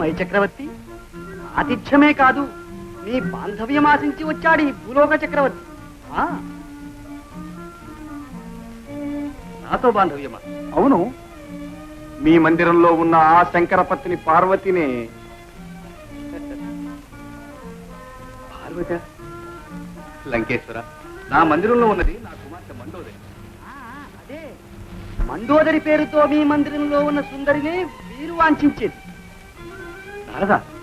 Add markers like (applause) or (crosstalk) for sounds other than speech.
My చక్రవర్తి? ఆతిథ్యమే కాదు నీ బాంధవ్యం ఆశించి వచ్చాడు ఈ భూలోక చక్రవర్తి. నాతో బాంధవ్యమా? అవును. మీ మందిరంలో ఉన్న ఆ శంకరపత్ని పార్వతిని (laughs) పార్వత? లంకేశ్వర నా మందిరంలో ఉన్నది నా కుమార్తె మండోదరి. ఆ, అదే. మండోదరి పేరుతో మీ మందిరంలో ఉన్న సుందరిని వీరు వాంఛించేది. 儿子